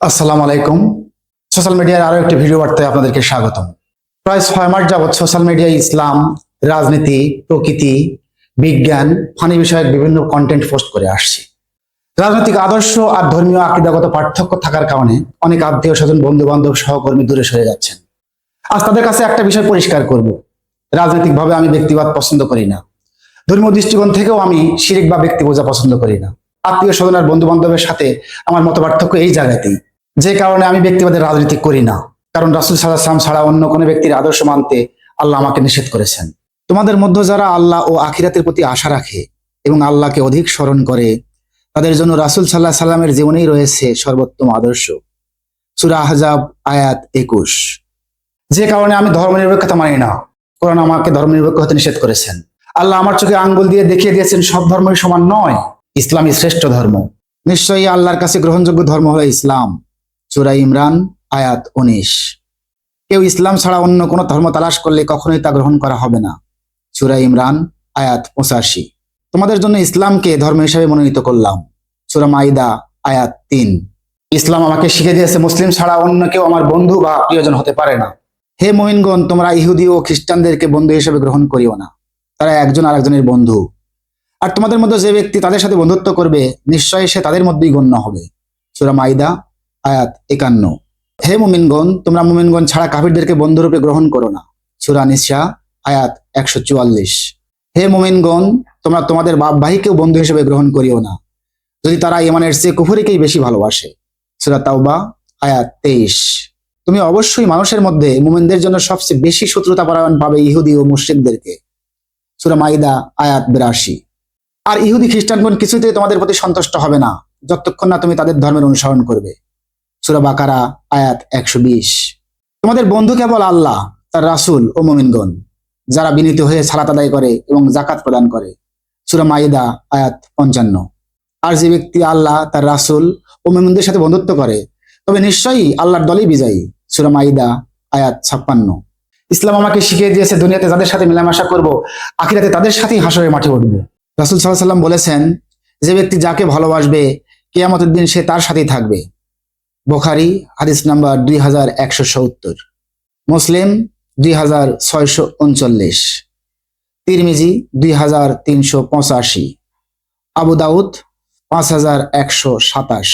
আসসালামু আলাইকুম। সোশ্যাল মিডিয়ার আরও একটি ভিডিও বার্তায় আপনাদেরকে স্বাগতম। প্রায় ছয় মাস যাবৎ সোশ্যাল মিডিয়ায় ইসলাম, রাজনীতি, প্রকৃতি, বিজ্ঞান, ফানি বিষয়ক বিভিন্ন কন্টেন্ট পোস্ট করে আসছি। রাজনৈতিক আদর্শ আর ধর্মীয় আকিদাগত পার্থক্য থাকার কারণে অনেক আত্মীয় স্বজন বন্ধু বান্ধব সহকর্মী দূরে সরে যাচ্ছেন। আজ তাদের কাছে একটা বিষয় পরিষ্কার করব। রাজনৈতিকভাবে আমি ব্যক্তিবাদ পছন্দ করি না। ধর্মীয় দৃষ্টিকোণ থেকেও আমি শিরিক বা ব্যক্তি বোঝা পছন্দ করি না। আত্মীয় স্বজন আর বন্ধু বান্ধবের সাথে আমার মত পার্থক্য এই জায়গাতেই। যে কারণে আমি ব্যক্তিবাদের রাজনীতি করি না। কারণ রাসুল সাল্লাহাম ছাড়া অন্য কোনো ব্যক্তির আদর্শ মানতে আল্লাহ আমাকে নিষেধ করেছেন। তোমাদের মধ্যে যারা আল্লাহ ও আখিরাতের প্রতি আশা রাখে এবং আল্লাহকে অধিক স্মরণ করে, তাদের জন্য রাসুল সাল্লাহ সাল্লামের জীবনেই রয়েছে সর্বোত্তম আদর্শ। সুরা আহজাব আয়াত একুশ। যে কারণে আমি ধর্মনিরপেক্ষতা মানি না। কোরআন আমাকে ধর্মনিরপেক্ষ হতে নিষেধ করেছেন। আল্লাহ আমার চোখে আঙ্গুল দিয়ে দেখিয়ে দিয়েছেন, সব ধর্মই সমান নয়। ইসলামই শ্রেষ্ঠ ধর্ম। নিশ্চয়ই আল্লাহর কাছে গ্রহণযোগ্য ধর্ম হলো ইসলাম। সুরা ইমরান, আয়াত উনিশ। কেউ ইসলাম ছাড়া অন্য কোনো ধর্ম তালাশ করলে কখনোই তা গ্রহণ করা হবে না। সুরা ইমরান, আয়াত পঁচাশি। তোমাদের জন্য ইসলামকে ধর্ম হিসাবে মনোনীত করলাম। সুরা মাইদা, আয়াত তিন। ইসলাম আমাকে শিখে দিয়েছে, মুসলিম ছাড়া অন্য কেউ আমার বন্ধু বা প্রিয়জন হতে পারে না। হে মোহিনগণ তোমরা ইহুদি ও খ্রিস্টানদেরকে বন্ধু হিসেবে গ্রহণ করিও না। তারা একজন আরেকজনের বন্ধু। আর তোমাদের মধ্যে যে ব্যক্তি তাদের সাথে বন্ধুত্ব করবে, নিশ্চয়ই সে তাদের মধ্যেই গণ্য হবে। সুরা মাইদা আয়াত একান্ন। হে মুমিনগণ, তোমরা মুমিনগণ ছাড়া কাফিরদেরকে বন্ধুরূপে গ্রহণ করো না। সুরা নিসা, আয়াত একশো চুয়াল্লিশ। হে মুমিনগণ, তোমরা তোমাদের বাপ ভাইকেও বন্ধু হিসেবে গ্রহণ করিও না। যদি তারা ইমানের চেয়ে কুফুরিকেই বেশি ভালোবাসে। সুরা তাওবা, আয়াত তেইশ। তুমি অবশ্যই মানুষের মধ্যে মুমিনদের জন্য সবচেয়ে বেশি শত্রুতা পরায়ণ পাবে ইহুদি ও মুসলিমদেরকে সুরা মাইদা, আয়াত বিরাশি। আর ইহুদি খ্রিস্টানগণ কিছুতেই তোমাদের প্রতি সন্তুষ্ট হবে না, যতক্ষণ না তুমি তাদের ধর্মের অনুসরণ করবে। সুরা বাকারা, আয়াত একশো বিশ। তোমাদের বন্ধু কেবল আল্লাহ, তার রাসূল ও মোমিনগণ, যারা বিনীত হয়ে সালাত আদায় করে এবং জাকাত প্রদান করে। সুরা মাইদা, আয়াত পঞ্চান্ন। আর যে ব্যক্তি আল্লাহ, তার রাসূল ও মোমিনদের সাথে বন্ধুত্ব করে, তবে নিশ্চয়ই আল্লাহর দলই বিজয়ী। সুরা মাইদা, আয়াত ছাপ্পান্ন। ইসলাম আমাকে শিখিয়ে দিয়েছে, দুনিয়াতে যাদের সাথে মেলামেশা করব, আখিরাতে তাদের সাথেই হাসরের মাঠে উঠবো। রাসুল সাল্লাহ সাল্লাম বলেছেন, যে ব্যক্তি যাকে ভালোবাসবে, কেয়ামতের দিন সে তার সাথেই থাকবে। বোখারি, হাদিস নাম্বার দুই হাজার একশো সত্তর। মুসলিম, দুই হাজার ছয়শো উনচল্লিশ। তিরমিজি, দুই হাজার তিনশো পঁচাশি। আবু দাউদ, পাঁচ হাজার একশো সাতাশ।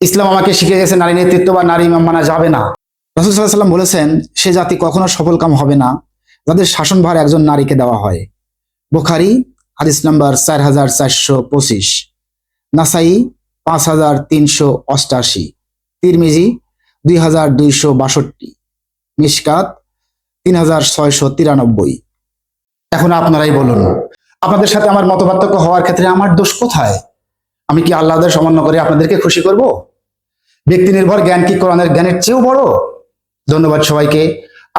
ইসলাম আমাকে শিখে গেছে নারী নেতৃত্ব বা নারী ইমাম মানা যাবে না। রাসুল সাল্লাহ সাল্লাম বলেছেন, সে জাতি কখনো সফলকাম হবে না যাদের শাসনভার একজন নারীকে দেওয়া হয়। বোখারি, হাদিস নাম্বার চার হাজার চারশো পঁচিশ। নাসাই, পাঁচ হাজার তিনশো অষ্টাশি। তিরমিজি, দুই হাজার দুইশো বাষট্টি। মিসকাত তিন হাজার ছয়শো তিরানব্বই। এখন আপনারাই বলুন, আপনাদের সাথে আমার মতপার্থক্য হওয়ার ক্ষেত্রে আমার দোষ কোথায়? আমি কি আল্লাহদের সামান্য করে আপনাদেরকে খুশি করব? ব্যক্তি নির্ভর জ্ঞান কি কোরআনের জ্ঞানের চেয়েও বড়? ধন্যবাদ সবাইকে।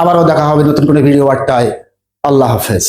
আবারও দেখা হবে নতুন কোনো ভিডিও বার্তায় আল্লাহ হাফেজ।